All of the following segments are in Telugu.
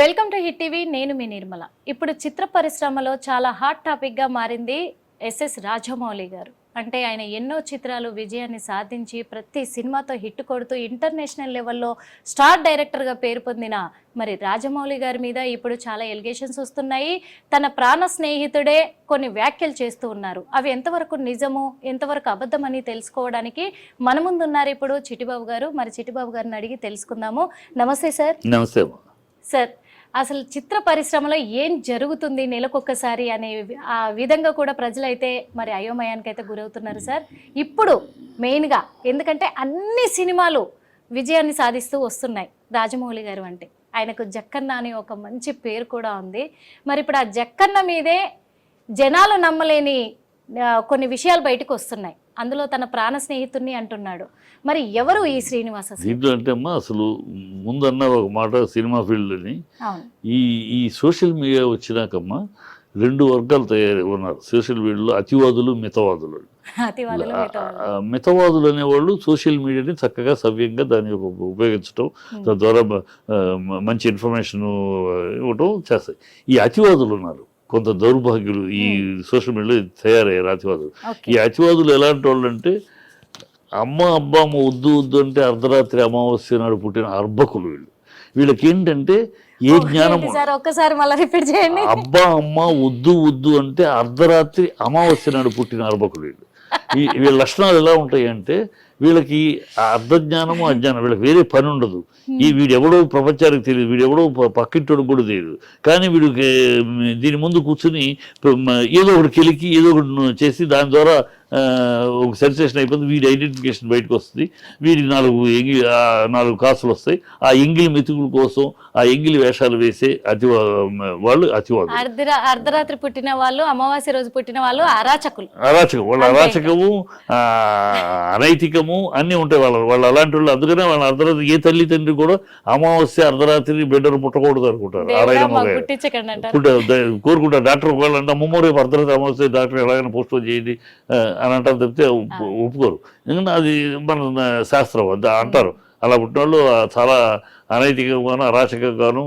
వెల్కమ్ టు హిట్ టీవీ నేను మీ నిర్మల. ఇప్పుడు చిత్ర పరిశ్రమలో చాలా హాట్ టాపిక్గా మారింది ఎస్ఎస్ రాజమౌళి గారు. అంటే ఆయన ఎన్నో చిత్రాలు విజయాన్ని సాధించి ప్రతి సినిమాతో హిట్ కొడుతూ ఇంటర్నేషనల్ లెవెల్లో స్టార్ డైరెక్టర్గా పేరు పొందిన మరి రాజమౌళి గారి మీద ఇప్పుడు చాలా ఎలిగేషన్స్ వస్తున్నాయి. తన ప్రాణ స్నేహితుడే కొన్ని వ్యాఖ్యలు చేస్తూ ఉన్నారు. అవి ఎంతవరకు నిజము ఎంతవరకు అబద్ధమని తెలుసుకోవడానికి మన ముందు ఉన్నారు ఇప్పుడు చిటిబాబు గారు. మరి చిటిబాబు గారిని అడిగి తెలుసుకుందాము. నమస్తే సార్. నమస్తే. సార్ అసలు చిత్ర పరిశ్రమలో ఏం జరుగుతుంది నెలకొక్కసారి అనే ఆ విధంగా కూడా ప్రజలైతే మరి అయోమయానికి అయితే గురవుతున్నారు సార్. ఇప్పుడు మెయిన్గా ఎందుకంటే అన్ని సినిమాలు విజయాన్ని సాధిస్తూ వస్తున్నాయి రాజమౌళి గారు అంటే. ఆయనకు జక్కన్న అని ఒక మంచి పేరు కూడా ఉంది. మరి ఇప్పుడు ఆ జక్కన్న మీదే జనాలు నమ్మలేని కొన్ని విషయాలు బయటకు వస్తున్నాయి. అందులో తన ప్రాణ స్నేహితుడిని అంటున్నాడు. మరి ఎవరు ఈ శ్రీనివాస్ అసలు దీంట్లో అంటే అమ్మా అసలు ముందన్న ఒక మాట సినిమా ఫీల్డ్ని అవును. ఈ ఈ సోషల్ మీడియా వచ్చినాకమ్మా రెండు వర్గాలు తయారు ఉన్నారు. సోషల్ మీడియాలో అతివాదులు మితవాదులు. మితవాదులు. అనేవాళ్ళు సోషల్ మీడియాని చక్కగా సవ్యంగా దాన్ని ఉపయోగించడం తద్వారా మంచి ఇన్ఫర్మేషన్ ఇవ్వటం చేస్తాయి. ఈ అతివాదులు ఉన్నారు. కొంత దౌర్భాగ్యులు ఈ సోషల్ మీడియాలో తయారయ్యారు అతివాదులు. ఈ అతివాదులు ఎలాంటి వాళ్ళు అంటే అమ్మ అబ్బా అమ్మ వద్దు వద్దు అంటే అర్ధరాత్రి అమావాస్య నాడు పుట్టిన అర్భకులు వీళ్ళు. వీళ్ళకి ఏంటంటే ఏ జ్ఞానం ఒక్కసారి మళ్ళీ రిపీట్ చేయండి. అబ్బా అమ్మ వద్దు వద్దు అంటే అర్ధరాత్రి అమావాస్య నాడు పుట్టిన అర్భకులు వీళ్ళు. వీళ్ళ లక్షణాలు ఎలా ఉంటాయి అంటే వీళ్ళకి అర్ధజ్ఞానము అజ్ఞానం వీళ్ళకి వేరే పని ఉండదు. ఈ వీడెవడో ప్రపంచానికి తెలియదు వీడెవడో పక్కింటోడు కూడా తెలియదు. కానీ వీడికి దీని ముందు కూర్చుని ఏదో ఒకటి కెలికి ఏదో ఒకటి చేసి దాని ద్వారా ఒక సెన్సేషన్ అయిపోతుంది వీడి ఐడెంటిఫికేషన్ బయటకు వస్తుంది వీడి నాలుగు ఎంగి నాలుగు కాసులు వస్తాయి ఆ ఎంగిలి మెతుకుల కోసం ఆ ఎంగిలి వేషాలు వేసే అతి వాళ్ళు అర్ధరా అర్ధరాత్రి పుట్టిన వాళ్ళు అమావాస్య రోజు పుట్టిన వాళ్ళు అరాచకులు. అరాచకం వాళ్ళ అరాచకము ఆ, అనైతికము అన్నీ ఉంటాయి వాళ్ళ వాళ్ళు అలాంటి వాళ్ళు అందుకనే వాళ్ళ అర్ధరాత్రి ఏ తల్లి తండ్రి కూడా అమావాస్య అర్ధరాత్రి బిడ్డను పుట్టకూడదు అనుకుంటారు. కోరుకుంటారు. డాక్టర్ ఒకవేళ అంటే అమ్మమ్మ రేపు అర్ధరాత్రి అమావాస్య డాక్టర్ ఎలాగైనా పోస్ట్ చేయండి. అని అంటారు తప్పితే ఒప్పు- ఒప్పుకోరు. ఎందుకంటే అది మన శాస్త్రం అది అంటారు. అలా పుట్టిన వాళ్ళు ఆ, చాలా అనైతికంగాను అరాచకంగాను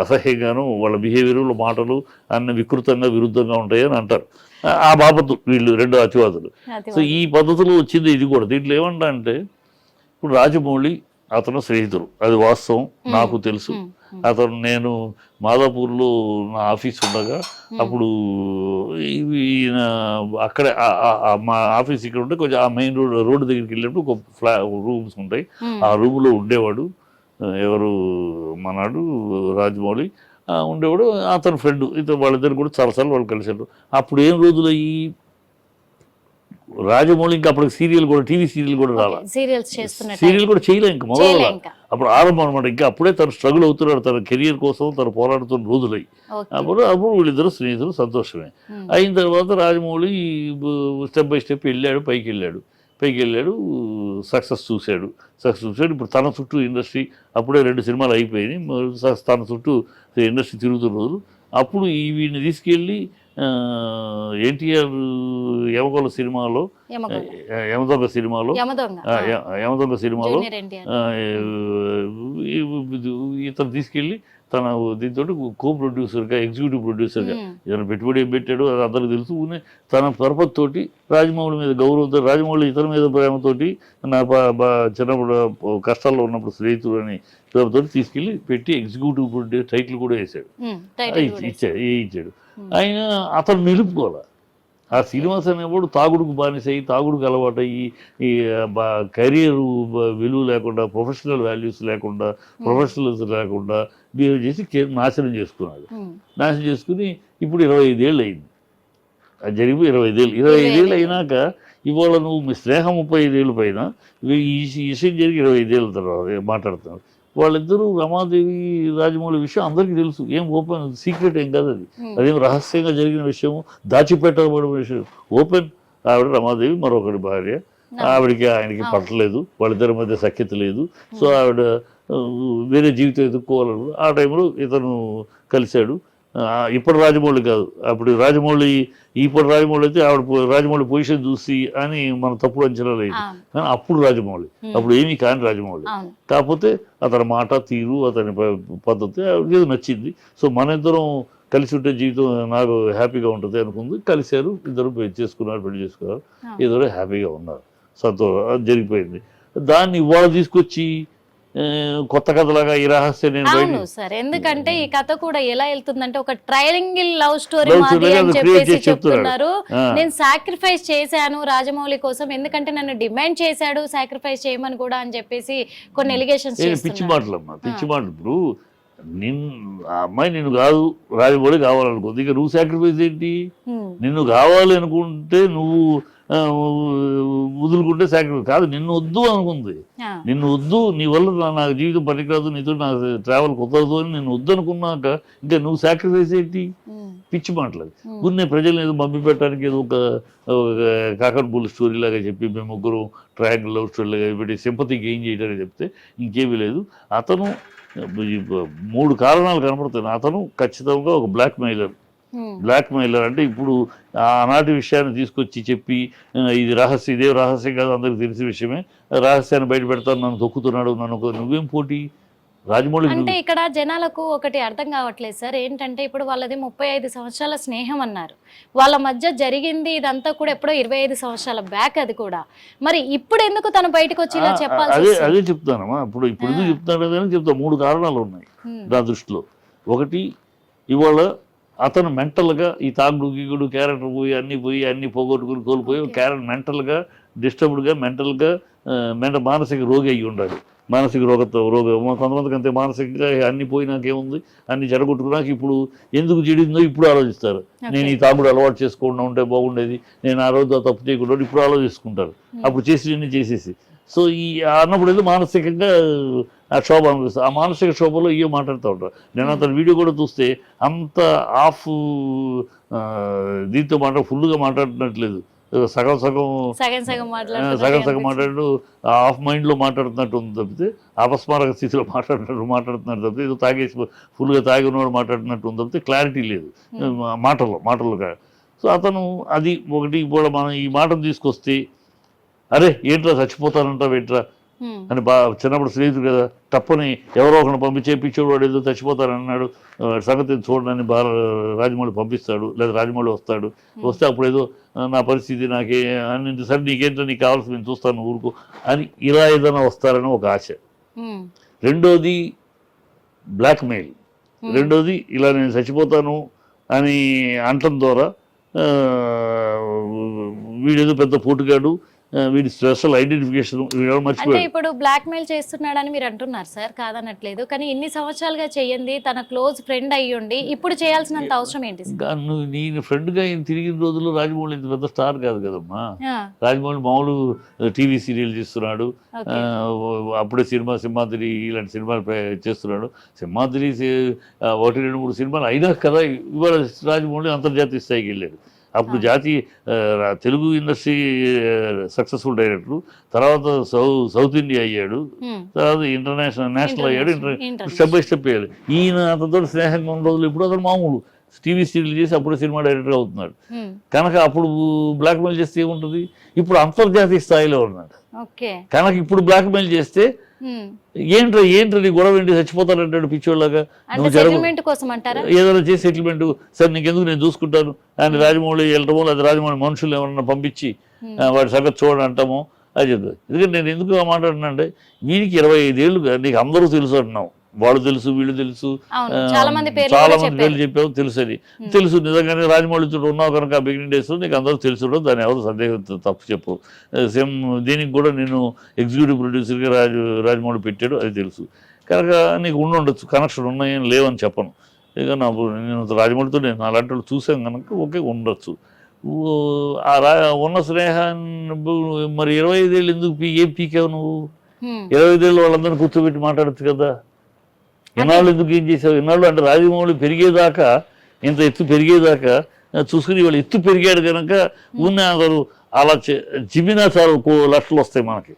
అసహ్యంగాను వాళ్ళ బిహేవియర్ మాటలు అన్ని వికృతంగా విరుద్ధంగా ఉంటాయి అని అంటారు. ఆ- బాబతు వీళ్ళు రెండు అతివాదులు. సో ఈ పద్ధతిలో వచ్చింది ఇది కూడా. దీంట్లో ఏమంటా అంటే ఇప్పుడు రాజమౌళి అతను స్నేహితుడు. అది వాస్తవం. నాకు తెలుసు. అతను నేను మాదాపూర్లో నా ఆఫీస్ ఉండగా అప్పుడు ఈయన అక్కడే మా ఆఫీస్ ఇక్కడ ఉంటే కొంచెం ఆ మెయిన్ రోడ్ రోడ్డు దగ్గరికి వెళ్ళినప్పుడు ఒక ఫ్లా రూమ్స్ ఉంటాయి. ఆ రూమ్లో ఉండేవాడు ఎవరు? మనాడు రాజమౌళి. ఉండేవాడు. అతని ఫ్రెండ్. ఇతను వాళ్ళిద్దరు కూడా చాలాసార్లు వాళ్ళు కలిసారు అప్పుడు ఏం రోజులు అయ్యి రాజమౌళి ఇంకా అప్పుడు సీరియల్ కూడా టీవీ సీరియల్ కూడా రాలా. సీరియల్ కూడా చేయలే ఇంకా మొదలు అప్పుడు ఆరంభం అనమాట ఇంకా అప్పుడే తను స్ట్రగుల్ అవుతున్నాడు తన కెరియర్ కోసం తను పోరాడుతున్న రోజులై అప్పుడు అప్పుడు వీళ్ళిద్దరు స్నేహితులు సంతోషమే. అయిన తర్వాత రాజమౌళి స్టెప్ బై స్టెప్ వెళ్ళాడు పైకి వెళ్ళాడు. పైకి వెళ్ళాడు సక్సెస్ చూశాడు. సక్సెస్ చూశాడు. ఇప్పుడు తన చుట్టూ ఇండస్ట్రీ అప్పుడే రెండు సినిమాలు అయిపోయినాయి. తన చుట్టూ ఇండస్ట్రీ తిరుగుతున్న రోజులు. అప్పుడు ఈ వీడిని తీసుకెళ్ళి ఎన్టీఆర్ యమకొల సినిమాలో. యమదొంగ సినిమాలో యమదొంగ. సినిమాలో ఇతను తీసుకెళ్ళి తన దీంతో కో ప్రొడ్యూసర్గా ఎగ్జిక్యూటివ్ ప్రొడ్యూసర్గా ఇతను పెట్టుబడి ఏం పెట్టాడో అది అందరికి తెలుసు. తన పరపతి తోటి రాజమౌళి మీద గౌరవంతో రాజమౌళి ఇతని మీద ప్రేమతోటి నా చిన్నప్పుడు కష్టాల్లో ఉన్నప్పుడు స్నేహితుడు అని ప్రేమతో తీసుకెళ్ళి పెట్టి ఎగ్జిక్యూటివ్ ప్రొడ్యూసర్ టైటిల్ కూడా కూడా ఇచ్చాడు ఏ ఇచ్చాడు. ఆయన అతను నిలుపుకోవాలి ఆ శ్రీనివాస్ అనేవాడు తాగుడుకు బానిసయి తాగుడుకు అలవాటయ్యి ఈ కెరీర్ విలువ లేకుండా ప్రొఫెషనల్ వాల్యూస్ లేకుండా ప్రొఫెషనల్స్ లేకుండా బిహేవ్ చేసి నాశనం చేసుకున్నాడు. నాశనం చేసుకుని ఇప్పుడు ఇరవై ఐదేళ్ళు అయింది అది జరిగి ఇరవై ఐదేళ్ళు. ఇరవై ఐదేళ్ళు. అయినాక ఇవాళ నువ్వు మీ స్నేహం ముప్పై ఐదేళ్ళు పైన ఈ విషయం జరిగి ఇరవై ఐదేళ్ళ తర్వాత మాట్లాడుతున్నారు వాళ్ళిద్దరూ రమాదేవి రాజమౌళి విషయం అందరికీ తెలుసు. ఏం ఓపెన్ సీక్రెట్ ఏం కాదు అది. అదేం రహస్యంగా జరిగిన విషయం దాచిపెట్టబడిన విషయం. ఓపెన్ ఆవిడ రమాదేవి మరొకటి భార్య. ఆవిడకి ఆయనకి పట్టలేదు. వాళ్ళిద్దరి మధ్య సఖ్యత లేదు. సో ఆవిడ వేరే జీవితం ఎదుర్కోవాలను ఆ టైంలో ఇతను కలిశాడు. ఇప్పుడు రాజమౌళి కాదు. అప్పుడు రాజమౌళి ఇప్పుడు రాజమౌళి అయితే ఆవిడ రాజమౌళి పొజిషన్ చూసి అని మన తప్పుడు అంచనా లేదు. కానీ అప్పుడు రాజమౌళి. అప్పుడు ఏమీ కాని రాజమౌళి. కాకపోతే అతని మాట తీరు అతని పద్ధతి ఏదో నచ్చింది. సో మన ఇద్దరం కలిసి ఉంటే జీవితం నాకు హ్యాపీగా ఉంటుంది అనుకుంది. కలిశారు ఇద్దరు పెళ్ళి చేసుకున్నారు పెళ్ళి చేసుకున్నారు. ఇద్దరు హ్యాపీగా ఉన్నారు. సంతోషం జరిగిపోయింది. దాన్ని ఇవాళ తీసుకొచ్చి కొత్త కథలాగా ఈ రహస్యం నేను అవును సార్. ఎందుకంటే ఈ కథ కూడా ఎలా వెళ్తుందంటే ఒక ట్రయాంగిల్ లవ్ స్టోరీ మాది అని చెప్పేసి. చెప్తున్నారు. నేను సాక్రిఫైస్ చేశాను రాజమౌళి కోసం. ఎందుకంటే నన్ను డిమాండ్ చేశాడు సాక్రిఫైస్ చేయమని కూడా అని చెప్పేసి కొన్ని ఎలిగేషన్స్ పిచ్చి మాటలమ్మా పిచ్చి మాటలు. ఇప్పుడు నిన్ను ఆ అమ్మాయి నిన్ను కాదు రాజమౌళి కావాలనుకుంది. ఇక నువ్వు సాక్రిఫైస్ ఏంటి? నిన్ను కావాలి అనుకుంటే నువ్వు వదులుకుంటే సాక్రిఫైస్ కాదు నిన్ను వద్దు అనుకుంది. నిన్ను వద్దు నీ వల్ల నా- నాకు జీవితం పనికిరాదు నీతో నాకు ట్రావెల్ కుదరదు అని నేను వద్దు అనుకున్నాక ఇంకా నువ్వు సాక్రిఫైస్ ఏంటి? పిచ్చి మాటలు కొన్ని ప్రజలను ఏదో మభ్య పెట్టడానికి ఏదో ఒక కాకర్ బుల్ స్టోరీ లాగా చెప్పి మేము ముగ్గురు ట్రయాంగిల్ లవ్ స్టోరీ లాగా పెట్టి సింపతి గెయిన్ చేయడానికి చెప్తే ఇంకేమీ లేదు. అతను మూడు కారణాలు కనపడుతున్నాయి అతను ఖచ్చితంగా ఒక బ్లాక్ మెయిలర్ బ్లాక్ మెయిలర్ అంటే ఇప్పుడు ఆనాటి విషయాన్ని తీసుకొచ్చి చెప్పి ఇది రహస్యం ఇదే రహస్యం కాదు అందరికి తెలిసిన విషయమే. రహస్యాన్ని బయట పెడతాను నన్ను తొక్కుతున్నాడు నన్ను నువ్వేం పోటీ? రాజమౌళి అంటే ఇక్కడ జనాలకు ఒకటి అర్థం కావట్లేదు సార్. ఏంటంటే ఇప్పుడు వాళ్ళది ముప్పై ఐదు సంవత్సరాల స్నేహం అన్నారు. వాళ్ళ మధ్య జరిగింది ఇదంతా కూడా ఎప్పుడో ఇరవై ఐదు సంవత్సరాల బ్యాక్ అది కూడా. మరి ఇప్పుడు ఎందుకు తను బయటకు వచ్చి ఇలా చెప్పాల్సి అదే? అదే చెప్తానమ్మా ఇప్పుడు ఇప్పుడు. చెప్తాను చెప్తా మూడు కారణాలు ఉన్నాయి. ఉమ్, నా దృష్టిలో. ఒకటి ఇవాళ అతను మెంటల్గా ఈ తాగుడు గీగుడు క్యారెక్టర్ పోయి అన్ని పోయి అన్ని పోగొట్టుకుని కోల్పోయి. క్యారెక్టర్ మెంటల్గా డిస్టర్బ్డ్గా మెంటల్గా మెంట మానసిక రోగి అయ్యి ఉండాలి. మానసిక రోగతో రోగం కొంతమందికి అంతే మానసికంగా అన్ని పోయినాకేముంది అన్ని జరగొట్టుకున్నాక ఇప్పుడు ఎందుకు చెడిందో ఇప్పుడు ఆలోచిస్తారు. నేను ఈ తాగుడు అలవాటు చేసుకోకుండా ఉంటే బాగుండేది. నేను ఆ రోజు తప్పు చేయకుండా ఇప్పుడు ఆలోచిస్తుంటారు. అప్పుడు చేసి చేసేసి. సో ఈ అన్నప్పుడు ఏదో మానసికంగా ఆ శోభ అనిపిస్తుంది. ఆ మానసిక శోభలో ఇవో మాట్లాడుతూ ఉంటారు. నేను అతని వీడియో కూడా చూస్తే అంత ఆఫ్ దీంతో మాట ఫుల్గా మాట్లాడుతున్నట్లేదు ఏదో సగం సగం సగం సగం మాట్లాడుతున్నట్టు. మాట్లాడు ఆఫ్ మైండ్లో మాట్లాడుతున్నట్టు ఉంది తప్పితే అపస్మారక స్థితిలో మాట్లాడుతున్నట్టు మాట్లాడుతున్నారు తప్పితే ఏదో తాగేసి ఫుల్గా తాగి ఉన్నవాడు మాట్లాడుతున్నట్టు ఉంది తప్పితే క్లారిటీ లేదు. Hmm. మాటల్లో మాటల్లో కాదు సో అతను అది ఒకటి ఇప్పుడు మనం ఈ మాటను తీసుకొస్తే అరే ఏంట్రా చచ్చిపోతానంటావు ఏంట్రా? అని బా చిన్నప్పుడు స్నేహితుడు కదా తప్పని ఎవరో ఒకరిని పంపించే వాడు ఏదో చచ్చిపోతానన్నాడు సంగతి చూడడానికి బాగా రాజమౌళి పంపిస్తాడు లేదా రాజమౌళి వస్తాడు. వస్తే అప్పుడు ఏదో నా పరిస్థితి నాకే అని సరే నీకేంటో నీకు కావాల్సి నేను చూస్తాను ఊరుకో అని ఇలా ఏదైనా వస్తారని ఒక ఆశ. రెండోది బ్లాక్మెయిల్. రెండోది ఇలా నేను చచ్చిపోతాను అని అంటం ద్వారా వీడేదో పెద్ద పోటుగాడు వీడి స్పెషల్ ఐడెంటిఫికేషన్ అంటే ఇప్పుడు బ్లాక్ మెయిల్ చేస్తున్నాడని మీరు అంటున్నారు సార్ కాదనట్లేదు. కానీ ఇన్ని సంవత్సరాలుగా చెయ్యండి తన క్లోజ్ ఫ్రెండ్ అయ్యుండి ఇప్పుడు చేయాల్సినంత అవసరం ఏంటి నువ్వు నేను ఫ్రెండ్గా ఆయన తిరిగిన రోజుల్లో రాజమౌళి ఇంత పెద్ద స్టార్ కాదు కదమ్మా. రాజమౌళి మామూలు టీవీ సీరియల్ చేస్తున్నాడు. అప్పుడే సినిమా సింహాద్రి ఇలాంటి సినిమాలు చేస్తున్నాడు. సింహాద్రి ఒకటి రెండు మూడు సినిమాలు అయినా కదా ఇవాళ రాజమౌళి అంతర్జాతీయ స్థాయికి వెళ్ళాడు. అప్పుడు. జాతీయ తెలుగు ఇండస్ట్రీ సక్సెస్ఫుల్ డైరెక్టర్ తర్వాత సౌ సౌత్ ఇండియా అయ్యాడు తర్వాత ఇంటర్నేషనల్ నేషనల్ అయ్యాడు. స్టెప్ బై స్టెప్ అయ్యాడు ఈయన అతనితో స్నేహంగా ఉన్న రోజులు ఇప్పుడు అతను మామూలు టీవీ సీరియల్ చేసి అప్పుడు సినిమా డైరెక్టర్ అవుతున్నాడు. కనుక అప్పుడు బ్లాక్మెయిల్ చేస్తే ఏముంటుంది? ఇప్పుడు అంతర్జాతీయ స్థాయిలో ఉన్నాడు. కనుక ఇప్పుడు బ్లాక్మెయిల్ చేస్తే ఉమ్, ఏంట్రా ఏంట్రా నీ గొడవ ఏంటి? చచ్చిపోతానంటాడు పిచ్చోళ్ళగా నువ్వు జరగ సెటిల్మెంట్ కోసం అంటారా ఏదైనా చేసి సెటిల్మెంట్ సరే నీకెందుకు నేను చూసుకుంటాను? ఆయన రాజమౌళి వెళ్ళటమో లేదా రాజమౌళి మనుషులు ఎవరన్నా పంపించి వాడి సంగతి చూడండి అంటాము? అది చెప్తాను ఎందుకంటే నేను ఎందుకు ఆ మాట్లాడుతున్నా అంటే వీనికి ఇరవై ఐదేళ్ళుగా నీకు అందరూ తెలుసు అంటున్నావు. వాళ్ళు తెలుసు వీళ్ళు తెలుసు. చాలా మంది పేర్లు చెప్పారు. చెప్పావు తెలుసు అది. తెలుసు నిజంగానే రాజమౌళి తోటి ఉన్నావు కనుక బిగినింగ్ డేస్ నీకు అందరూ తెలుసు దాని ఎవరు సందేహం తప్పు చెప్పు. సేమ్ దీనికి కూడా నేను ఎగ్జిక్యూటివ్ ప్రొడ్యూసర్గా రాజు రాజమౌళి పెట్టాడు అది తెలుసు. కనుక నీకు ఉండి ఉండొచ్చు కనెక్షన్ ఉన్నాయని లేవని చెప్పను. ఇక నాకు నేను రాజమౌళితో నేను అలాంటి వాళ్ళు చూసాను కనుక ఓకే ఉండొచ్చు. ఆ రా ఉన్న స్నేహాన్ని మరి ఇరవై ఐదేళ్ళు ఎందుకు పీ ఏం పీకావు నువ్వు? ఇరవై ఐదేళ్ళు వాళ్ళందరినీ కూర్చోబెట్టి మాట్లాడచ్చు కదా. ఇన్నాళ్ళు ఎందుకు ఏం చేసావు? ఇన్నాళ్ళు అంటే రాజమౌళి పెరిగేదాకా ఇంత ఎత్తు పెరిగేదాకా చూసుకుని వాళ్ళు ఎత్తు పెరిగాడు కనుక ఉన్న అసలు అలా చె- జిమ్మినా చాలు కో లక్షలు వస్తాయి మనకి.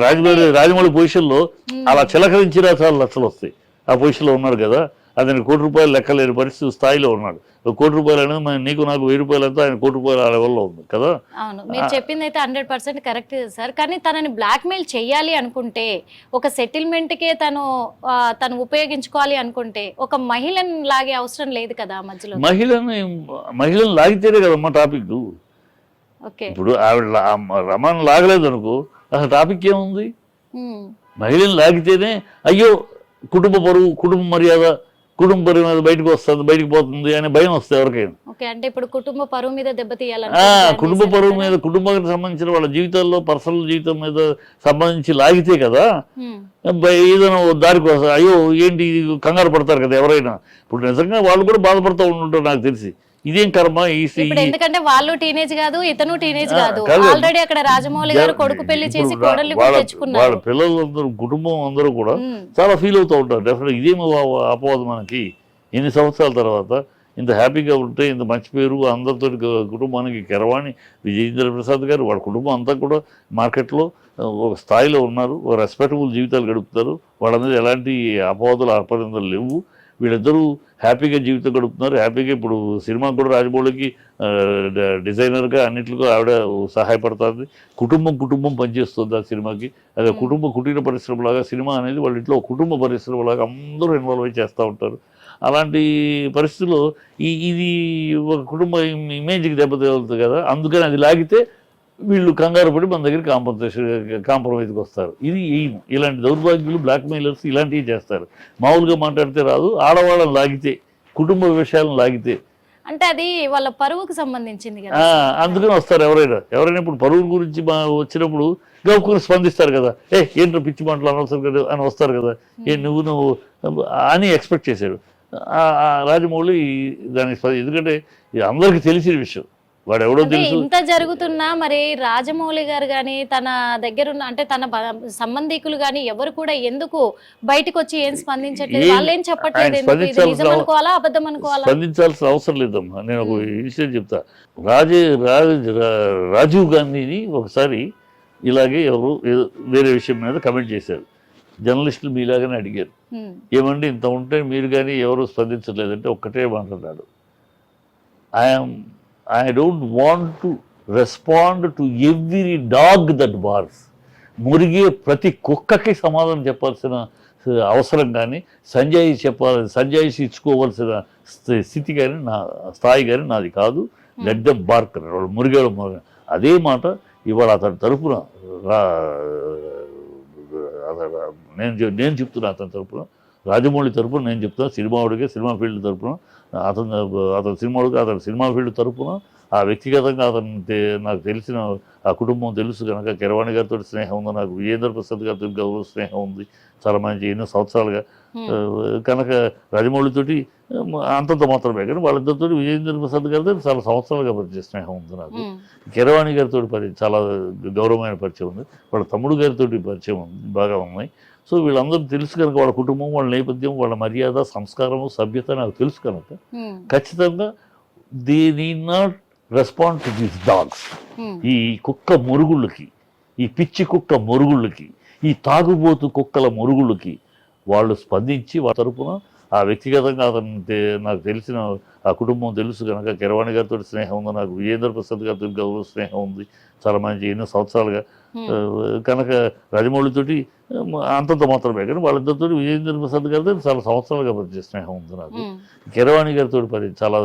రాజమౌళి రాజమౌళి పొజిషన్లో అలా చిలకరించినా చాలు లక్షలు వస్తాయి. ఆ పొజిషన్లో ఉన్నారు కదా. అతని కోటి రూపాయలు లెక్కలేని పరిస్థితి స్థాయిలో ఉన్నాడు. కోటి రూపాయలు అనేది మన నీకు నాకు వెయ్యి రూపాయలు అంతా ఆయన కోటి రూపాయలు ఆ లెవెల్లో ఉంది కదా? అవును. మీరు చెప్పింది అయితే హండ్రెడ్ పర్సెంట్ కరెక్ట్ సార్. కానీ తనని బ్లాక్మెయిల్ చేయాలి అనుకుంటే ఒక సెటిల్మెంట్కే తను తను ఉపయోగించుకోవాలి అనుకుంటే ఒక మహిళను లాగే అవసరం లేదు కదా మధ్యలో? మహిళని మహిళను లాగితేనే కదమ్మా టాపిక్ ఓకే. ఇప్పుడు ఆవిడ రమణ లాగలేదు అనుకో అసలు టాపిక్ ఏముంది? మహిళను లాగితేనే అయ్యో కుటుంబ పరువు కుటుంబ మర్యాద కుటుంబ పరువు మీద బయటకు వస్తుంది బయటకు పోతుంది అనే భయం వస్తుంది ఎవరికైనా. ఓకే అంటే ఇప్పుడు కుటుంబ పరువు మీద కుటుంబ పరువు మీద కుటుంబానికి సంబంధించిన వాళ్ళ జీవితాల్లో పర్సనల్ జీవితం మీద సంబంధించి లాగితే కదా ఏదైనా ఓ దారికి వస్తారు అయ్యో ఏంటి కంగారు పడతారు కదా ఎవరైనా. ఇప్పుడు నిజంగా వాళ్ళు కూడా బాధపడుతూ ఉంటుంటారు నాకు తెలిసి. ఇదేం కర్మ? ఎందుకంటే వాళ్ళు టీనేజ్ కాదు ఇతను టీనేజ్ కాదు. ఆల్రెడీ అక్కడ రాజమౌళి గారు కొడుకు పెళ్ళి చేసి కోడల్ని వాళ్ళ పిల్లలందరూ కుటుంబం అందరూ కూడా చాలా ఫీల్ అవుతూ ఉంటారు. డెఫినెట్ ఇదేమో అపవాదం మనకి. ఎన్ని సంవత్సరాల తర్వాత ఇంత హ్యాపీగా ఉంటే ఇంత మంచి పేరు అందరితో కుటుంబానికి కెరవాణి విజయేంద్ర ప్రసాద్ గారు వాళ్ళ కుటుంబం అంతా కూడా మార్కెట్లో ఒక స్థాయిలో ఉన్నారు. ఒక రెస్పెక్టబుల్ జీవితాలు గడుపుతారు. వాళ్ళ మీద ఎలాంటి అపవాదులు అపరిందలు లేవు. వీళ్ళిద్దరూ హ్యాపీగా జీవితం గడుపుతున్నారు. హ్యాపీగా ఇప్పుడు సినిమా కూడా రాజమౌళికి డిజైనర్గా అన్నింటిలో ఆవిడ సహాయపడుతుంది. కుటుంబం కుటుంబం పనిచేస్తుంది ఆ సినిమాకి. అదే. కుటుంబ కుటీర పరిశ్రమలాగా సినిమా అనేది వాళ్ళ ఇంట్లో కుటుంబ పరిశ్రమలాగా అందరూ ఇన్వాల్వ్ అయి చేస్తూ ఉంటారు. అలాంటి పరిస్థితుల్లో ఈ ఇది ఒక కుటుంబ ఇమ్- ఇమేజ్కి దెబ్బతీలుతుంది కదా. అందుకని అది లాగితే వీళ్ళు కంగారు పడి మన దగ్గర కాంపన్సేషన్ కాంప్రమైజ్కి వస్తారు. ఇది ఎయిమ్ ఇలాంటి దౌర్భాగ్యులు బ్లాక్ మెయిలర్స్ ఇలాంటివి చేస్తారు. మామూలుగా మాట్లాడితే రాదు ఆడవాళ్ళని లాగితే కుటుంబ విషయాలను లాగితే. అంటే అది వాళ్ళ పరువుకు సంబంధించింది అందుకని వస్తారు ఎవరైనా. ఎవరైనా ఇప్పుడు పరువు గురించి మా వచ్చినప్పుడు గౌకుని స్పందిస్తారు కదా. ఏ ఏంట్రా పిచ్చి మాటలు అనవసరం కదా అని వస్తారు కదా. ఏ నువ్వు నువ్వు అని ఎక్స్పెక్ట్ చేశాడు రాజమౌళి దానికి ఎందుకంటే ఇది అందరికీ తెలిసిన విషయం. వాడు ఎవడో అదే తెలుసు. ఇంత జరుగుతున్నా మరి రాజమౌళి గారు గాని తన దగ్గరున్న అంటే తన సంబంధికులు గాని ఎవరు కూడా ఎందుకు బయటకు వచ్చి ఏం స్పందించట్లేదు? వాళ్ళు ఏం చెప్పట్లేదు అనుకోవాలా? అబద్ధం అనుకోవాలా? స్పందించాల్సిన అవసరం లేదమ్మా. నేను ఒక. ఇన్సిడెంట్ చెప్తా. రాజే రాజీవ్ గాంధీని ఒకసారి ఇలాగే ఎవరు వేరే విషయం మీద కమెంట్ చేశారు. జర్నలిస్టులు మీలాగానే అడిగారు. ఏమండి ఇంత ఉంటే మీరు కానీ ఎవరు స్పందించలేదంటే ఒక్కటే మాట్లాడాడు. I'm I don't want to respond to every dog that barks మురిగే ప్రతి కుక్కకి సమాధానం చెప్పాల్సిన అవసరం కానీ సంజయ్ చెప్పాలి సంజయ్ ఇచ్చుకోవాల్సిన స్థి- స్థితి కానీ నా స్థాయి కానీ నాది కాదు. లెట్ ద బార్క్ వాళ్ళు మురిగాడు మురిగా అదే మాట ఇవాళ అతని తరపున నేను నేను చెప్తున్నా అతని తరపున. రాజమౌళి తరపున నేను చెప్తున్నా సినిమా వాడికి సినిమా ఫీల్డ్ తరపున. అతను అతని సినిమా వాడికి అతని సినిమా ఫీల్డ్ తరపున ఆ వ్యక్తిగతంగా అతను నాకు తెలిసిన ఆ కుటుంబం తెలుసు కనుక కిరవాణి గారితో స్నేహం ఉంది నాకు విజేంద్ర ప్రసాద్ గారితో గౌరవ స్నేహం ఉంది. చాలా మంచి ఎన్నో సంవత్సరాలుగా. కనుక రాజమౌళితోటి అంతంత మాత్రమే. కానీ వాళ్ళిద్దరితో విజయేంద్ర ప్రసాద్ గారితో చాలా సంవత్సరాలుగా పరిచయ స్నేహం ఉంది నాకు. కిరవాణి గారితో పరిచయం చాలా గౌరవమైన పరిచయం ఉంది. వాళ్ళ తమ్ముడు గారితో పరిచయం ఉంది బాగా ఉన్నాయి. సో వీళ్ళందరూ తెలుసు కనుక వాళ్ళ కుటుంబం వాళ్ళ నేపథ్యం వాళ్ళ మర్యాద సంస్కారము సభ్యత నాకు తెలుసు కనుక ఖచ్చితంగా they need not respond to these dogs. ఈ కుక్క మురుగుళ్ళకి ఈ పిచ్చి కుక్క మురుగుళ్ళకి ఈ తాగుబోతు కుక్కల మురుగుళ్ళకి వాళ్ళు స్పందించి వాళ్ళ తరపున ఆ వ్యక్తిగతంగా అతను నాకు తెలిసిన ఆ కుటుంబం తెలుసు కనుక కిరవాణి గారితో స్నేహం ఉంది. నాకు విజేంద్ర ప్రసాద్ గారితో గౌరవ స్నేహం ఉంది. చాలా మంచి ఎన్నో సంవత్సరాలుగా. కనుక రాజమౌళితోటి అంతంత మాత్రమే. కానీ వాళ్ళిద్దరితో విజయేంద్ర ప్రసాద్ గారితో చాలా సంవత్సరాలుగా పరిచయ స్నేహం ఉంది నాకు. కిరవాణి గారితో పరిచయం చాలా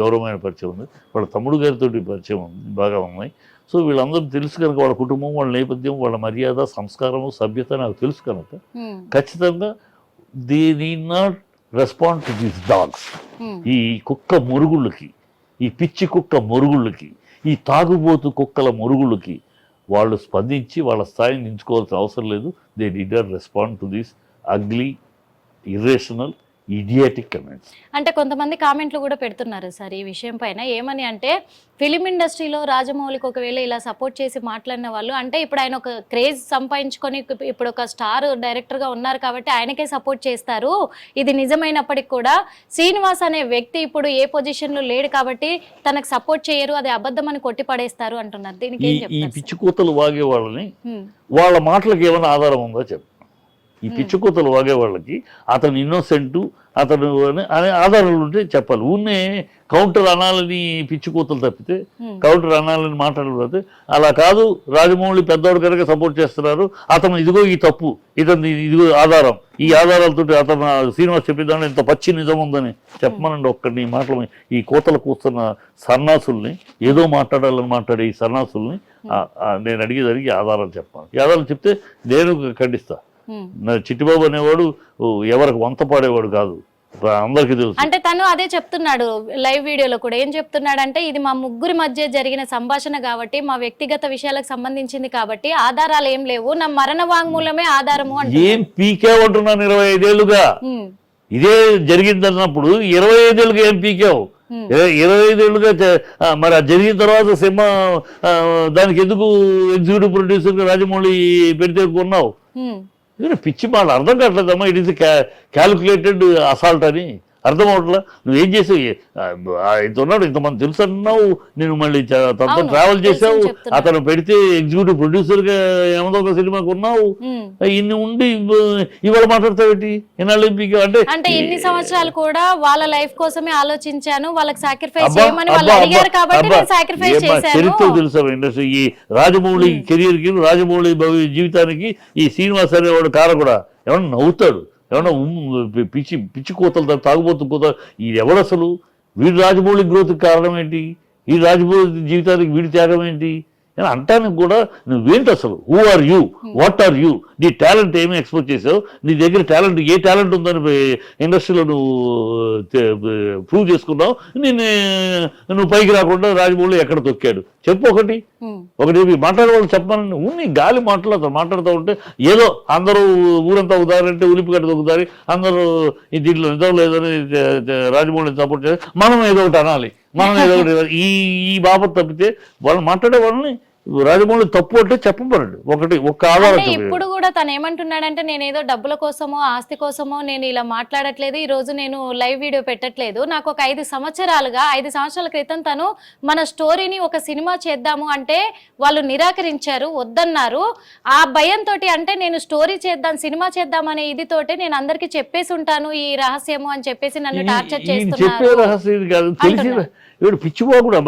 గౌరవమైన పరిచయం ఉంది. వాళ్ళ తమ్ముడు గారితో పరిచయం ఉంది బాగా ఉన్నాయి. సో వీళ్ళందరూ తెలుసు కనుక వాళ్ళ కుటుంబం వాళ్ళ నేపథ్యం వాళ్ళ మర్యాద సంస్కారము సభ్యత నాకు తెలుసు కనుక. ఖచ్చితంగా they need not respond to these dogs ఈ కుక్క మురుగుళ్ళకి ఈ పిచ్చి కుక్క మురుగుళ్ళకి ఈ తాగుబోతు కుక్కల మురుగుళ్ళకి వాళ్ళు స్పందించి వాళ్ళ స్థాయిని ఎంచుకోవాల్సిన అవసరం లేదు. They డిడర్ respond to this ugly irrational idiotic comments. అంటే కొంతమంది కామెంట్లు కూడా పెడుతున్నారు సార్ ఈ విషయం పైన. ఏమని అంటే ఫిలిం ఇండస్ట్రీలో రాజమౌళికి ఒకవేళ ఇలా సపోర్ట్ చేసి మాట్లాడిన వాళ్ళు అంటే ఇప్పుడు ఆయన ఒక క్రేజ్ సంపాదించుకొని ఇప్- ఇప్పుడు ఒక స్టార్ డైరెక్టర్గా ఉన్నారు కాబట్టి ఆయనకే సపోర్ట్ చేస్తారు. ఇది నిజమైనప్పటికి కూడా శ్రీనివాస్ అనే వ్యక్తి ఇప్పుడు ఏ పొజిషన్లో లేడు కాబట్టి తనకు సపోర్ట్ చేయరు అది అబద్ధం అని కొట్టి పడేస్తారు అంటున్నారు. దీనికి ఈ పిచ్చి కూతలు వాగే వాళ్ళని వాళ్ళ మాటలకు ఏమైనా ఆధారం ఉందో చెప్పు? ఈ పిచ్చి కూతలు వాగే వాళ్ళకి అతను ఇన్నోసెంట్ అతను అని- ఆధారాలు ఉంటే చెప్పాలి. ఊనే కౌంటర్ అనాలని పిచ్చి కూతలు తప్పితే. కౌంటర్ అనాలని మాట్లాడకపోతే అలా కాదు రాజమౌళి పెద్దవాడు కనుక సపోర్ట్ చేస్తున్నారు అతను ఇదిగో ఈ తప్పు ఇతను ఇదిగో ఆధారం. ఈ ఆధారాలతో అతను శ్రీనివాస్ చెప్పేదాన్ని ఇంత పచ్చి నిజం ఉందని చెప్పమనండి ఒక్కడిని ఈ మాటలు. ఈ కోతలు కూస్తున్న సన్నాసుల్ని ఏదో మాట్లాడాలని మాట్లాడే ఈ సన్నాసుల్ని నేను అడిగేదానికి ఆధారాలు చెప్పాను ఈ ఆధారాలు చెప్తే నేను ఖండిస్తా. ఉమ్. నా చిట్టిబాబు అనేవాడు ఎవరికి వంత పాడేవాడు కాదు. అందరికీ తెలుసు. అంటే తను అదే చెప్తున్నాడు లైవ్ వీడియోలో కూడా. ఏం చెప్తున్నాడు అంటే ఇది మా ముగ్గురి మధ్య జరిగిన సంభాషణ కాబట్టి మా వ్యక్తిగత విషయాలకు సంబంధించింది కాబట్టి ఆధారాలు ఏం లేవు. నా మరణ వాంగ్మూలమే ఆధారము ఏం పీకేమంటున్నాను ఇరవై ఐదేళ్ళుగా ఇదే జరిగిందన్నప్పుడు ఇరవై ఐదేళ్ళుగా ఏం పీకావు. ఇరవై- ఆ, మరి అది జరిగిన తర్వాత సినిమా దానికి ఎందుకు ఎగ్జిక్యూటివ్ ప్రొడ్యూసర్గా రాజమౌళి పెడితే కొన్నావు? పిచ్చి మాట అర్థం కావట్లేదమ్మా. ఇట్ ఈస్ క్యాలిక్యులేటెడ్ అసాల్ట్ అని. అర్థం అవట్లా నువ్వేం చేసావు? ఇంత ఉన్నాడు ఇంతమంది తెలుసు? అంటున్నావు నేను మళ్ళీ తనతో ట్రావెల్ చేసావు. అతను పెడితే ఎగ్జిక్యూటివ్ ప్రొడ్యూసర్గా ఏమదో ఒక సినిమాకు ఉన్నావు ఇన్ని ఉండి ఇవాళ మాట్లాడతావేటి? ఎన్నాళ్ళు ఎంపీకి అంటే అంటే ఇన్ని సంవత్సరాలు కూడా వాళ్ళ లైఫ్ కోసమే ఆలోచించాను. వాళ్ళకి సాక్రిఫైస్ చేయమని వాళ్ళు అబ్బా, అడిగారు అబ్బా, కాబట్టి అబ్బా. నేను సాక్రిఫైస్ ఏమ్మా, చరిత్ర తెలుసా ఇండస్ట్రీ? ఈ రాజమౌళి కెరియర్కి రాజమౌళి భవి జీవితానికి ఈ శ్రీనివాస్ అనేవాడు కారకుడా ఏమన్నా నవ్వుతాడు? ఏమన్నా పిచ్చి పిచ్చి కోతలు తాగుబోతు కోత ఈ ఎవడు అసలు? వీడి రాజమౌళి గ్రోత్కి కారణం ఏంటి? ఈ రాజమౌళి జీవితానికి వీడి త్యాగం ఏంటి? అని అంటానికి కూడా నువ్వేంటి అసలు? Who are you what are you నీ టాలెంట్ ఏమి ఎక్స్పోజ్ చేసావు? నీ దగ్గర టాలెంట్ ఏ టాలెంట్ ఉందని ఇండస్ట్రీలో నువ్వు ప్రూవ్ చేసుకున్నావు? నేను నువ్వు పైకి రాకుండా రాజమౌళి ఎక్కడ తొక్కాడు? చెప్పు ఒకటి. ఉమ్, ఒకటి ఇవి మాట్లాడే వాళ్ళు చెప్పమని ఉన్ని గాలి మాట్లాడతారు మాట్లాడుతూ ఉంటే ఏదో అందరూ ఊరంతా ఉదారంటే ఉలిపిగడ్డ దొక్కుతారు అందరూ ఈ దీంట్లో నిజం లేదని రాజమౌళిని సపోర్ట్ చేస్తారు మనం ఏదో ఒకటి అనాలి. మనం ఏదో ఒకటి ఈ ఈ బాబత్ తప్పితే వాళ్ళు మాట్లాడే వాళ్ళని రాజమౌళి తప్పు అంటే చెప్పబడండి ఒకటి ఒక్క ఆధారం ఇప్పుడు కూడా తను ఏమంటున్నాడంటే నేను ఏదో డబ్బుల కోసమో ఆస్తి కోసమో నేను ఇలా మాట్లాడట్లేదు. ఈ రోజు నేను లైవ్ వీడియో పెట్టట్లేదు. నాకు ఒక ఐదు సంవత్సరాలుగా ఐదు సంవత్సరాల క్రితం తను మన స్టోరీని ఒక సినిమా చేద్దాము అంటే వాళ్ళు నిరాకరించారు వద్దన్నారు. ఆ భయంతో అంటే నేను స్టోరీ చేద్దాం సినిమా చేద్దాం అనే ఇది తోటి నేను అందరికి చెప్పేసి ఉంటాను ఈ రహస్యము అని చెప్పేసి నన్ను టార్చర్ చేస్తున్నారు. పిచ్చిపోకుండా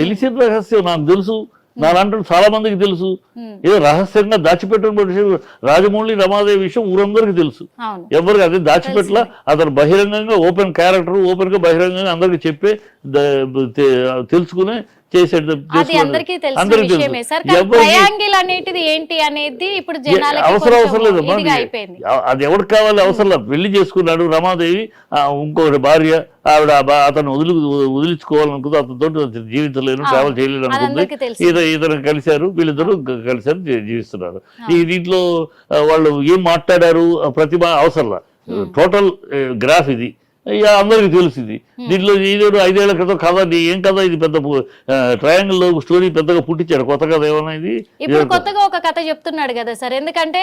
తెలిసిన రహస్యం నాకు తెలుసు. నా లాంటి చాలా మందికి తెలుసు ఏదో రహస్యంగా దాచిపెట్టిన విషయం రాజమౌళి రమాదేవి విషయం ఊరందరికీ తెలుసు. ఎవరికి అది దాచిపెట్టలా అతను బహిరంగంగా ఓపెన్ క్యారెక్టర్ ఓపెన్గా బహిరంగంగా అందరికి చెప్పే తెలుసుకునే చేసేది. అందరికీ అనేది ఇప్పుడు అవసరం అవసరం అయిపోయింది. అది ఎవరికి కావాలి అవసరం లేదు. పెళ్ళి చేసుకున్నాడు రమాదేవి ఇంకొకటి భార్య ఆవిడ అతను వదిలి వదిలించుకోవాలనుకుంది అతనితో జీవించలేను ట్రావెల్ చేయలేను అది అనుకుంది. ఇతను కలిశారు వీళ్ళిద్దరు కలిశారు జీవిస్తున్నారు. ఈ దీంట్లో వాళ్ళు ఏం మాట్లాడారు ప్రతిభ అవసరంలా టోటల్ గ్రాఫ్ ఇది. ఇక అందరికీ తెలిసింది. దీంట్లో ఏదో ఐదేళ్ళ క్రితం కథ ఏం కథ? ఇది పెద్ద ట్రయాంగిల్లో స్టోరీ పెద్దగా పుట్టించాడు. కొత్త కథ ఏమన్నా ఇది? ఇప్పుడు కొత్తగా ఒక కథ చెప్తున్నాడు కదా సార్. ఎందుకంటే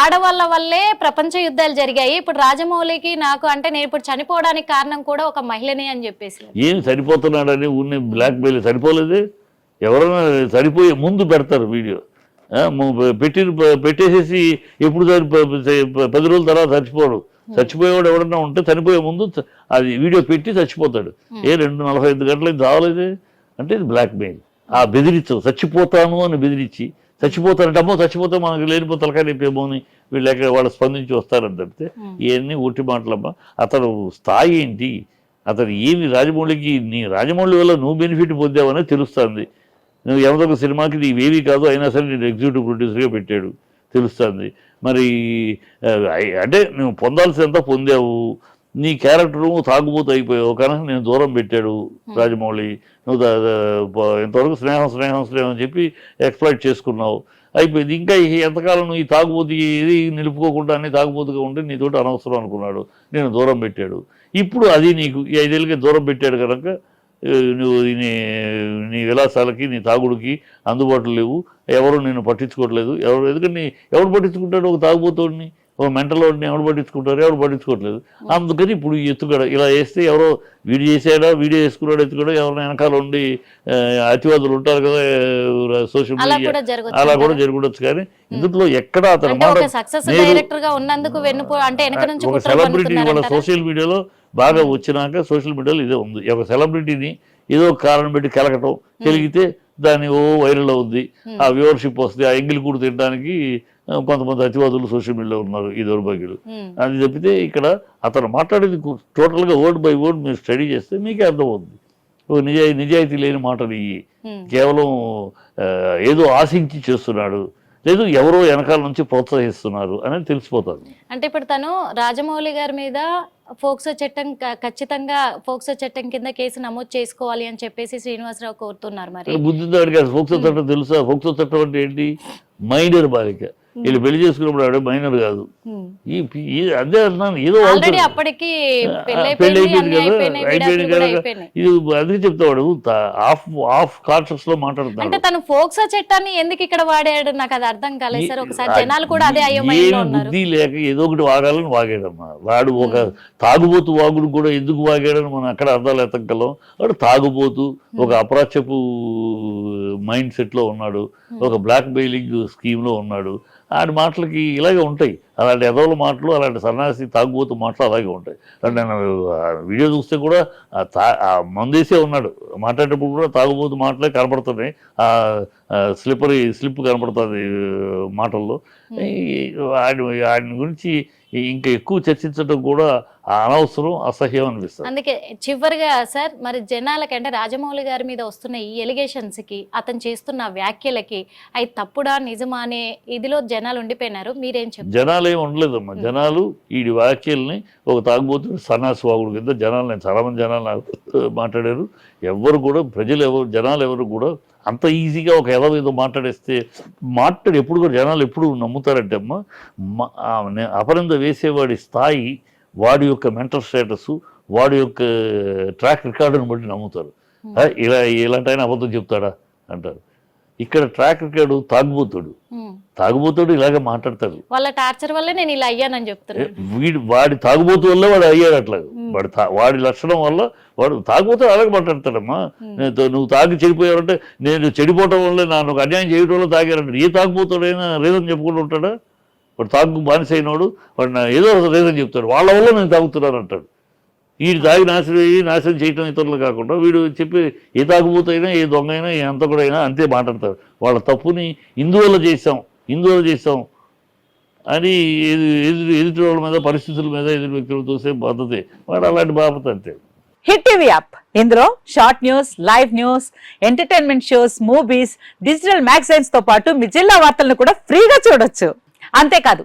ఆడవాళ్ళ వల్లే ప్రపంచ యుద్ధాలు జరిగాయి. ఇప్పుడు రాజమౌళికి నాకు అంటే నేను ఇప్పుడు చనిపోవడానికి కారణం కూడా ఒక మహిళనే అని చెప్పేసి. ఏం సరిపోతున్నాడని ఉన్న బ్లాక్ మెయిల్ సరిపోలేదే? ఎవరైనా సరిపోయే ముందు పెడతారు వీడియో. పెట్టి పెట్టేసేసి ఎప్పుడు పది రోజుల తర్వాత చచ్చిపోడు. చచ్చిపోయేవాడు ఎవడన్నా ఉంటే చనిపోయే ముందు అది వీడియో పెట్టి చచ్చిపోతాడు. ఏ రెండు నలభై ఐదు గంటలకి చావలేదే? అంటే ఇది బ్లాక్ మెయిల్ ఆ బెదిరించు చచ్చిపోతాను అని బెదిరించి చచ్చిపోతారంటే అమ్మో చచ్చిపోతే మనకు లేనిపో తలకాయ లేపేమో అని వీళ్ళు ఎక్కడ వాళ్ళు స్పందించి వస్తారని తప్పితే ఇవన్నీ ఒట్టి మాటలమ్మా. అతను స్థాయి ఏంటి? అతను ఏమి రాజమౌళికి నీ రాజమౌళి వల్ల నువ్వు బెనిఫిట్ పొందావని తెలుస్తుంది. నువ్వు ఎవరొక సినిమాకి నీవేవి కాదు అయినా సరే నేను ఎగ్జిక్యూటివ్ ప్రొడ్యూసర్గా పెట్టాడు. తెలుస్తుంది. మరి అంటే నువ్వు పొందాల్సినంత పొందావు. నీ క్యారెక్టరు తాగుబోతు అయిపోయావు. కనుక నేను దూరం పెట్టాడు రాజమౌళి. నువ్వు ఇంతవరకు స్నేహం స్నేహం స్నేహం అని చెప్పి ఎక్స్ప్లాయిట్ చేసుకున్నావు. అయిపోయింది. ఇంకా ఎంతకాలం నువ్వు ఈ తాగుబోతు ఇది నిలుపుకోకుండా అన్ని తాగుబోతుగా ఉంటే నీతోటి అనవసరం అనుకున్నాడు. నేను దూరం పెట్టాడు. ఇప్పుడు అది నీకు ఐదేళ్ళకి దూరం పెట్టాడు కనుక నువ్వు నీ నీ విలాసాలకి నీ తాగుడికి అందుబాటులో లేవు. ఎవరు నేను పట్టించుకోవట్లేదు. ఎవరు ఎందుకంటే ఎవరు పట్టించుకుంటాడు? ఒక తాగుబోతోడిని ఓ మెంటల్ వాడిని ఎవరు పట్టించుకుంటారు? ఎవరు పట్టించుకోవట్లేదు. అందుకని ఇప్పుడు ఈ ఎత్తుగడ ఇలా వేస్తే ఎవరో వీడియో చేసాడా వీడియో వేసుకున్నాడు ఎత్తుగడ ఎవరైనా వెనకాల ఉండి అతివాదులు ఉంటారు కదా సోషల్ అలా మీడియా. అలా కూడా జరగవచ్చు కానీ ఇందులో ఎక్కడ అతని మాట ఒక సక్సెస్ నేను- డైరెక్టర్గా ఉన్నందుకు వెన్నుపో అంటే వెనక నుంచి ఒక కుట్రలు సెలబ్రిటీ వాళ్ళ? సోషల్ మీడియాలో బాగా వచ్చినాక సోషల్ మీడియాలో ఇదే ఉంది. ఒక సెలబ్రిటీని ఏదో కారణం పెట్టి కెలకటం కెలిగితే దాన్ని ఓ వైరల్ అవుద్ది. ఆ వ్యూవర్షిప్ వస్తుంది ఆ ఎంగిలి కూడు తినడానికి కొంతమంది అతివాదులు సోషల్ మీడియాలో ఉన్నారు ఈ దౌర్భాగ్యులు. ఉమ్, అది తప్పితే ఇక్కడ అతను మాట్లాడేది టోటల్గా వర్డ్ బై వర్డ్ మీరు స్టడీ చేస్తే మీకే అర్థమవుతుంది ఒక నిజాయి నిజాయితీ లేని మాటలు ఇవి. కేవలం ఏదో ఆశించి చేస్తున్నాడు లేదు ఎవరో వెనకాల నుంచి ప్రోత్సహిస్తున్నారు అనేది తెలిసిపోతుంది. అంటే ఇప్పుడు తను రాజమౌళి గారి మీద ఫోక్సో చట్టం ఖచ్చితంగా ఫోక్సో చట్టం కింద కేసు నమోదు చేసుకోవాలి అని చెప్పేసి శ్రీనివాసరావు కోరుతున్నారు మరి. బుద్ధి ఫోక్సో చట్టం తెలుసా? ఫోక్సో చట్టం అంటే ఏంటి? మైనర్ బాలిక. వీళ్ళు పెళ్ళి చేసుకున్నప్పుడు ఆవిడ మైనర్ కాదు. ఈ అదే అన్నాను ఏదో. అప్పటికి పెళ్ళి అయిపోయింది కదా, ఇది అందుకే చెప్తావాడు ఆఫ్ ఆఫ్ కాన్షియస్లో అంటే మాట్లాడుతున్నాడు తను ఫోక్సో చట్టాన్ని ఎందుకు ఇక్కడ వాడాడు? నాకు అది అర్థం కాలేదు సార్. ఒకసారి జనాలు కూడా అదే ఉన్నారు. బుద్ధి లేక ఏదో ఒకటి వాగాలని వాగాడమ్మా. వాడు ఒక తాగుబోతు వాగుడు కూడా ఎందుకు వాగాడని మనం అక్కడ అర్థాలు ఎత్తగలం. వాడు తాగుబోతు ఒక అప్రాచ్యపు మైండ్ సెట్లో ఉన్నాడు. ఒక బ్లాక్ బెయిలింగ్ స్కీమ్లో ఉన్నాడు. ఆడి మాటలకి ఇలాగే ఉంటాయి. అలాంటి ఎదవల మాటలు అలాంటి సన్యాసి తాగుబోతు మాటలు అలాగే ఉంటాయి. నేను వీడియో చూస్తే కూడా ఆ మందేసే ఉన్నాడు. మాట్లాడేటప్పుడు కూడా తాగుబోతు మాటలే కనపడుతున్నాయి. ఆ స్లిప్పరీ స్లిప్ కనపడుతుంది మాటల్లో. ఆడి ఆడిని గురించి ఇంకా ఎక్కువ చర్చించడం కూడా అనవసరం అసహ్యం అనిపిస్తుంది. అందుకే చివరిగా సార్ మరి జనాలకి అంటే రాజమౌళి గారి మీద వస్తున్న ఈ ఎలిగేషన్స్కి అతను చేస్తున్న వ్యాఖ్యలకి అవి తప్పుడా నిజమా అనే ఇదిలో జనాలు ఉండిపోయినారు. మీరేం చెప్తారు జనాలు ఏమి ఉండలేదమ్మా. జనాలు ఈ వ్యాఖ్యల్ని ఒక తాగుబోతు సన్నాసి వాగుడు కింద జనాలు నేను చాలామంది జనాలు మాట్లాడారు. ఎవరు కూడా ప్రజలు ఎవరు జనాలు ఎవరు కూడా అంత ఈజీగా ఒక ఎదవ ఏదో మాట్లాడేస్తే మాట్లాడి ఎప్పుడు కూడా జనాలు ఎప్పుడు నమ్ముతారంటే అమ్మా అపరింద వేసేవాడి స్థాయి వాడి యొక్క మెంటల్ స్టేటస్ వాడి యొక్క ట్రాక్ రికార్డును బట్టి నమ్ముతారు. ఇలా ఇలాంటి ఆయన అబద్ధం చెప్తాడా? అంటారు. ఇక్కడ ట్రాక్ రికార్డు తాగుబోతుడు. తాగుబోతుడు ఇలాగే మాట్లాడతాడు వాళ్ళ టార్చర్ వల్లే నేను ఇలా అయ్యానని ఏ, చెప్తున్నాను వీడి వాడి తాగుబోతు వల్ల వాడు అయ్యాడు అట్లా. వాడు వాడి లక్షణం వల్ల వాడు తాగుబోతు అలాగే మాట్లాడతాడమ్మా. నువ్వు తాగి చెడిపోయావంటే నేను చెడిపోవటం వల్ల ఒక అన్యాయం చేయడం వల్ల తాగారంటే ఏ తాగుబోతాడైనా రీజన్ చెప్పుకుంటూ ఉంటాడా? వాడు తాగు బానిస అయినోడు వాడు ఏదో ఒక రీజన్ చెప్తాడు. వాళ్ళ వల్ల నేను తాగుతున్నాను అంటాడు వీడు తాగి నాశనం అయ్యి నాశనం చేయటం ఇతరులు కాకుండా వీడు చెప్పి ఏ తాగుబోతైనా ఏ దొంగ అయినా ఏ అయినా అంతే మాట్లాడతారు వాళ్ళ తప్పుని ఇందువల్ల చేసాం ఇందువల్ల చేసాం అని ఎదు- ఎదురు ఎదుటి వాళ్ళ మీద పరిస్థితుల మీద ఎదురు వ్యక్తులు చూసే పద్ధతి. వాడు అలాంటి బాపత అంతే. Hit TV app. ఇందులో short news live news entertainment shows movies digital మ్యాగజైన్స్తో పాటు మీ జిల్లా వార్తలను కూడా ఫ్రీగా చూడొచ్చు. అంతేకాదు